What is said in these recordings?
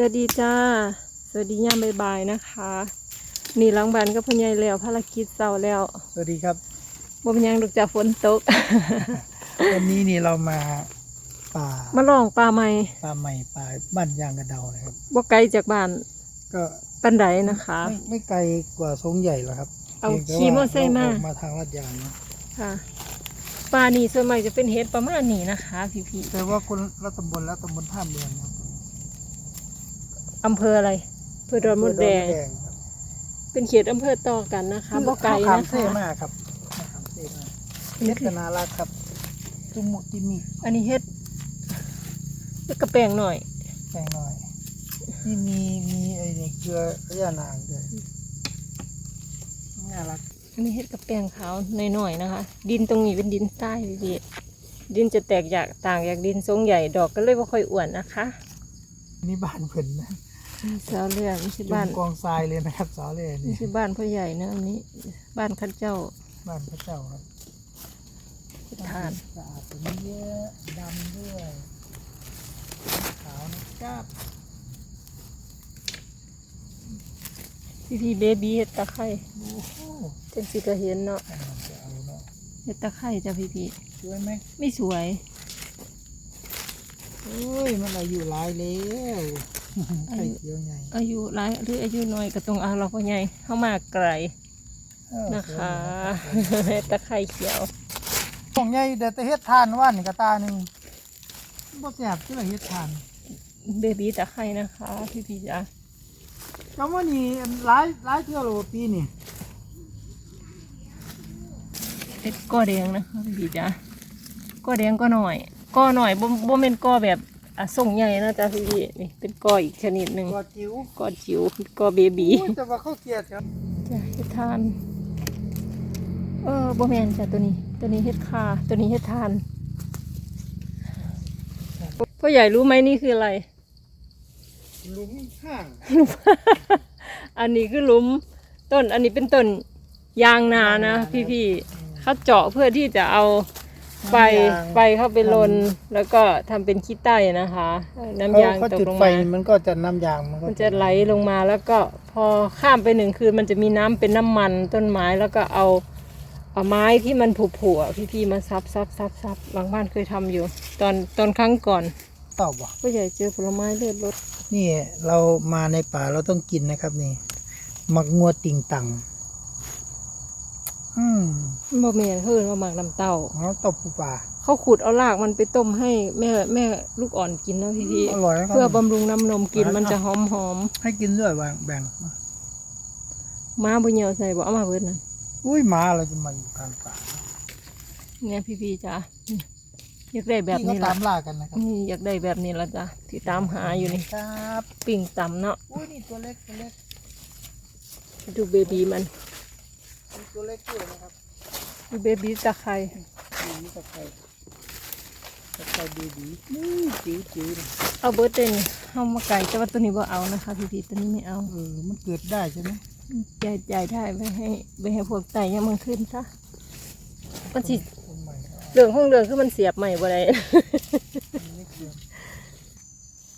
สวัสดีจ้า สวัสดีย่ามบ่ายๆนะคะ นี่หล้างบ้านก็พอใหญายแล้วภารกิจเสาแล้วสวัสดีครับ บ่เป็นหยังดอกจากฝนตก วันนี้นี่เรามาป่ามาลองปลาใหม่ป่าใหม่ป่าบ้านยางกระเดานะครับ บ่ไกลจากบ้านก็ปันไดนะคะ ไม่ไม่ไกลกว่าทรงใหญ่หรอกครับเอาพียงแต่ขี่มอเตอร์ไซค์มา เรออกมาทางลาดยางนะค่ะปลานี่ส่วนใหญ่จะเป็นเห็ดประมาณนี้นะคะ พี่แต่ว่าคนละตำบลและตำบลท่าเมืองครับๆ อำเภออะไรอำเภอดอนมดแดงครับเป็นเขตอำเภอต่อกันนะคะบ่ไกลข้าวนะขามเซ่คะมากครับข้าวขามเซ่มากอันเฮ็นี้ดคือนารักครับตุมุติมิอันนี้เห็ดเห็ดกระแปงหน่อย แปลงหน่อยนี่มีมีไอ้นี่เกลือระยะนางด้วยน่ารักอันนี้เห็ดกระแปงขาวหน่อยๆนะคะ ดินตรงนี้เป็นดินทรายพี่ๆดินจะแตกจากต่างจากดินทรงใหญ่ดอกก็เลยว่าค่อยอ้วนนะคะ นี่บ้านเพิ่นนะ สาวเรือนไม่ใช่จุ่บ้านมกองทรายเลยนะครับสาวเลยไม่นี่ใช่บ้านพ่อใหญ่นะอันนี้ บ้านข้าเจ้า บ้านพระเจ้าครับทานสะอาดตรงนี้เยอะดำด้วยขาวนะครับพี่พี่เบบี้เห็ดตะไคร้โอ้โหจังสิก็เห็นเนาะอ่าจะเอาเนาะเห็ดตะไคร้จ้ะพี่พี่สวยไหมไม่สวยโอ้ยมันอายุหลายแล้ว ไข่เขียวใหญ่อายุหลายหรืออายุน้อยก็ต้องเอาเราพ่อใหญ่เข้ามาไกลเออนะคะสวยเห็ดตะไคร้เขียวของใหญ่เดี๋ยวแต่เฮ็ดทานว่านกระตาหนึ่งบ่แซ่บเชื่อเฮ็ดทาน เบบี้ตะไคร้นะคะพี่พี่จ้ะก็ว่านี่หลายหลายเที่ยวแล้วบ่ปีนี่เห็ดก้อแดงนะคะพี่พี่จ้ะก้อแดงก็หน่อยก้อหน่อยบ่บ่เป็นก้อแบบ อะส่งใหญ่นะจ๊ะพี่พี่นี่เป็นก้ออีกชนิดหนึ่งตัวจิ๋วก้อจิ๋วก้อเบบีโอ้ยแต่ว่าเขาเกลียดครับจ้ะเห็ดทาน เออบ่แมนจ้ะตัวนี้ ตัวนี้เห็ดคาตัวนี้เห็ดทานพ่อใหญ่รู้ไหมนี่คืออะไรหลุมข้างอันนี้คือหลุมต้น อันนี้เป็นต้นยางนานะ พี่พี่ๆเขาเจาะเพื่อที่จะเอา ไฟไฟเข้าไปลน แล้วก็ทำเป็นขี้ใต้นะคะน้ำยางเขาตกจุดลงไฟมามันก็จะน้ำยางมันก็มันจะไหลลงมาแล้วก็พอข้ามไปหนึ่งคืนมันจะมีน้ำเป็นน้ำมันต้นไม้แล้วก็เอาเอาไม้ที่มันผุผุๆอะพี่ๆมาซับซับซับซับบางบ้านเคยทำอยู่ ตอนตอนครั้งก่อนตอบว่ะผู้ใหญ่เจอผลไม้เลือดรถนี่เรามาในป่าเราต้องกินนะครับนี่หมักงัวติ่งตัง อืมบ่เมียนเพื่อนว่าหมากน้ำเต้าเราตบปูป่าเขาขุดเอารากมันไปต้มให้แม่แม่ลูกอ่อนกินนะพี่ๆอร่อยนะครับ เพื่อบำรุงน้ำนมกินมันจะหอมหอมให้กินด้วยแบ่งแบ่งๆม้าบุญเหี่ยวใส่บอกเอามาเบิดนั่นอุ้ยหมาเราจะมาอยู่กลางป่าเนี่ยพี่ๆจ้ะอยากได้แบบที่เขานี้ตาละมล่ากันนะครับนี่อยากได้แบบนี้ละจ้ะที่ตามหาอยู่นี่ครับ ปิ่งต่ำเนาะอุ้ยนี่ตัวเล็กตัวเล็กดูเบบีมัน มีตัวเล็กด้วยนะครับดูเบบีตะไคร้บีบีตะไคร้ตะไคร้บีบีนี่จิ๋วจิ๋วเลยเอาเบิร์ดเดนเอามาไก่แต่ว่าตัวนี้บ่เอานะคะพี่ๆตัวนี้ไม่เอาเออมันเกิดได้ใช่ไหมใหญ่ใหญ่ได้ไปให้ไปให้พวกไต่ยังมันขึ้นซะมันสิคนใหม่ครับเรื่องของเรื่องคือมันเสียบใหม่บ่ได้มันเล็กเกิน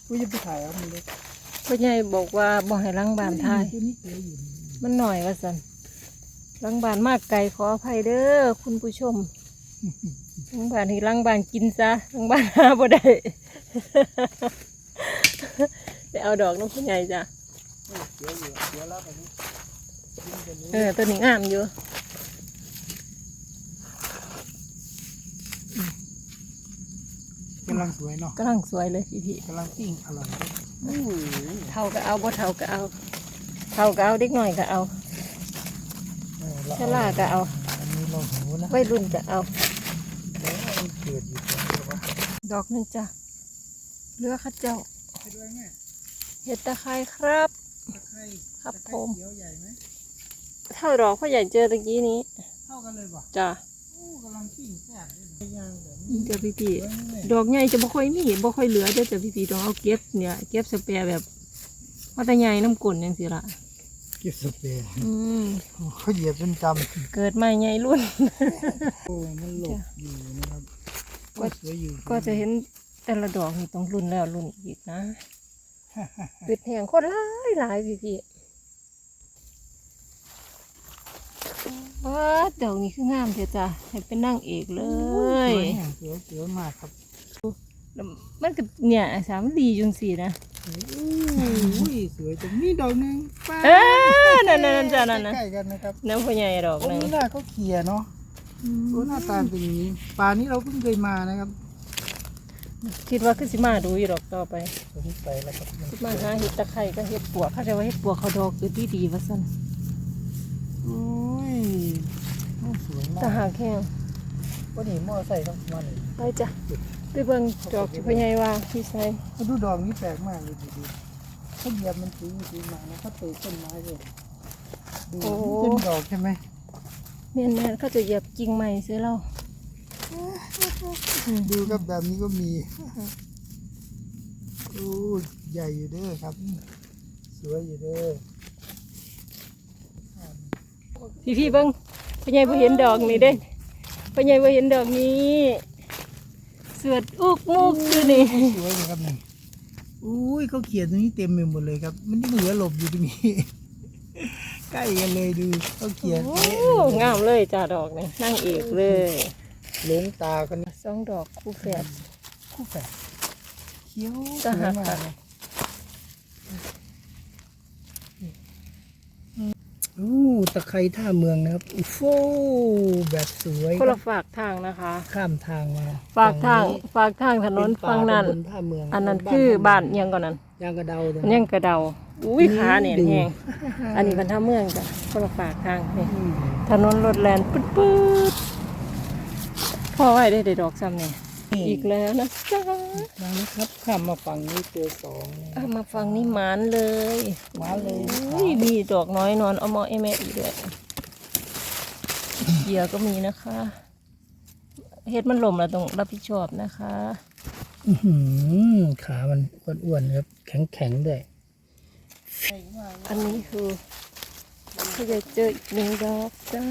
อุ้ยจะไปถ่ายเอามันเล็กพ่อใหญ่บอกว่าบ่ให้ล้างบานทายตัวนี้เจออยู่นี่มันหน่อยว่าสัน ล้างบานมากไก่ขออภัยเด้อคุณผู้ชมล้างบานที่ล้างบานกินซะล้างบานหาบ่ได้ไปเอาดอกน้องพ่อใหญ่จ้ะเออเสียอยู่เสียแล้วแบบนี้กินกันนี้เออตัวนี้งามอยู่กำลังสวยเนาะกำลังสวยเลยพี่พี่กำลังปิ้งอร่อยอู้หูเท่าก็เอาบ่เท่าก็เอา เท่าก็เอาเด็กหน่อยก็เอาเออเรา ชะลาก็เอาอันนี้เราหูนะวัยรุ่นก็เอา แล้วมันเกิดอยู่ตรงนี้วะดอกหนึงจ้ะเรือข้าเจ้าไปด้วยแม่เห็ดตะไคร้ครับ ตะไคร้ครับตะไคผม เขียวใหญ่ไหมเท่าดอกพ่อใหญ่เจอตะกี้นี้เท่ากันเลยป่ะจ้ะอู้กำลังปิ้งแซ่บเลยนะย่างแบบนี่นี้จ้ะพี่พี่สวยไหมดอกใหญ่จะบ่ค่อยมีบ่ค่อยเหลือเด้อจ้ะพี่พี่ต้องเอาเก็บเนี่ย เก็บสเปรย์แบบว่าแต่ใหญ่น้ำกลนจังซี่ล่ะ เก็บสเปรย์อืมโอ้เขาเหยียบจนจเกิดใหม่ใหญ่รุ่นำโอ้มันหลบอยู่นะครับก็สวยอยู่ก็จะเห็นแต่ละดอกนี่ต้องรุ่นแล้วรุ่นอีกนะเป็ดแห้งโคตรหลายหลายพี่พี่ว้าดอกนี้คืองามเถอะจ้ะให้เป็นนางเอกเลสยวยแห้งสวยสวยมากครับแล้วมันก็เนี่ยสามดีจังสีนะ อุ้ยสวยจังนี่ดอกหนึงป้าเออนั่นๆๆจ้ะนั่นๆ ใกล้ๆกันนะครับน้ำพญายดอกโอ้หนึง ไม่น่าเขาเขี่ยเนาะโอ้หน้าตาเป็นอย่างนี้ป่านี้เราเพิ่งเคยมานะครับคิดว่าคือสิมาดูอยู่ดอกต่อไปสงสัยแล้วครับสิมาหาเห็ดตะไคร้ก็เห็ดปวกเขาจะว่าเห็ดปวกเขาดอกคือดีดีๆว่าซั่นโอ้ยโอ้สวยมาตากหากแห้งวันนี้มอใส่ต้องมาเลยไปจ้ะ ไปเบิ่งดอกที่พญายว่าพี่ใส่มาดูดอกนี้แปลกมากเลยดูดิเขาเหยียบมันสีสีมาแล้วเขาเตะต้นไม้เลยดูนี่เป็นดอกใช่ไหมแม่นๆเขาจะเหยียบกิ่งใหม่ซื้อเราดูครับแบบนี้ก็มีโอ้ยใหญ่อยู่เด้อครับ สวยอยู่เด้อพี่พี่ๆเบิ่งพญายบ่เห็นดอกนี้เด้พญายบ่เห็นดอกนี้ สวดอุกมุกคือนี่สวยเลยครับนี่อุ้ยเขาเขียนตรงนี้เต็มไปหมดเลยครับ มันยังเหลือหลบอยู่ตรงนี้ ใกล้กันเลยดูเขาเขียนโอ้งามเลยจ้าดอกนี่นางเอกเลยหลงตากันนะสองดอกคู่แฝดคู่แฝดเขียวสจะวยหักมาค่ะกเลยโอ้ตะไคร้ท่าเมืองนะครับโอ้โหแบบสวยคนละฝากทางนะคะ ข้ามทางมาฝากทางฝากทางถนนเป็ป่าฝั่งนั้นตำบลท่าเมืองอันนั้นคือบ้านเอียงก่อนนั้นยางกระเดาเลยอันยังกระเดา อุ้ยขาเนี่ยดูแห้งอันนี้บรรทัดเมืองจ้ะคนละฝากทางนี่อืมถนนรถแลนปื๊ดปื๊ดพ่อไว้ได้ได้ดอกซ้ำเนี่ย อีกแล้วนะจ๊ะมาแล้วครับข้ามมาฝั่งนี้เจอสองเอามาฟังนี่หมานเลยหมานเลยอุ้ยมีดอกน้อยนอนเอามอเอเมอีกด้วยเหยื่อก็มีนะคะเฮ็ดมันหล่มแล้วต้องรับผิดชอบนะคะอื้อหือขามันอ้วนๆครับ แข็งๆด้วย อันนี้คือเขาจะเจออีกหนึ่งดอกจ้า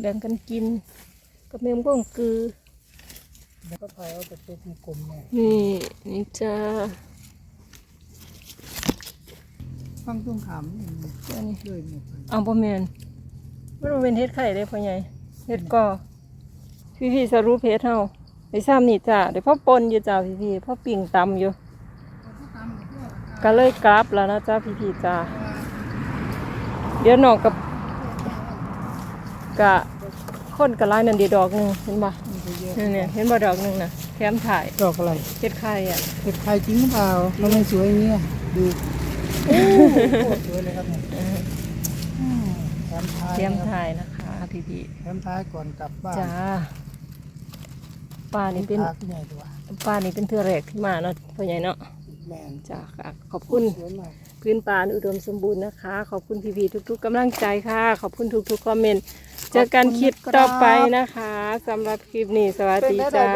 แบ่งกันกิน กับเมมก้งคือ แล้วก็พายเอาแต่ตัวกลมๆเนี่ยนี่นี่จ้าฟังตุ้งขามนี่อันนี้ด้วยหมดเลยเอาบ่แมนมันบ่เป็นเฮ็ดไข่ได้พ่อใหญ่เฮ็ดก่อพี่พี่ๆสรุปเฮ็ดเฮาไอ้ซ้ำนี่จ้าเดี๋ยวพ่อปนอยู่จ้าพี่พี่ๆพ่อปิ่งตำอยู่ ก็เลยกลับแล้วนะจ้าพี่พี่ๆจ้าเดี๋ยวน้องกับกะ คนกะลายนั่นเดียวดอกหนึงเห็นบ่มีไปเยอะนี่เนี่ยเห็นบ่ดอกหนึงน่ะแถมถ่ายดอกอะไรเฮ็ดไข่อะเห็ดไข่จริงหรือเปล่าทำไมสวยอย่างเงี้ยดูโอ้โหสวยเลยครับเนี่ยอืมแถมท้ายเตรียมนะครับถ่ายนะคะพี่พี่แถมท้ายก่อนกลับบ้านๆจ้าป้านี่เป็นพาขึ้นใหญ่ตัวป้านี่เป็นเทือแรกที่มาเนาะพ่อใหญ่เนาะแมนจ้าค่ะขอบคุณสวยมาก พื้นป่าอันอุดมสมบูรณ์นะคะ ขอบคุณพี่พีทุก ๆกำลังใจค่ะ ขอบคุณทุกๆคอมเมนต์เจอกันคลิปต่อไปนะคะสำหรับคลิปนี้สวัสดีจ้า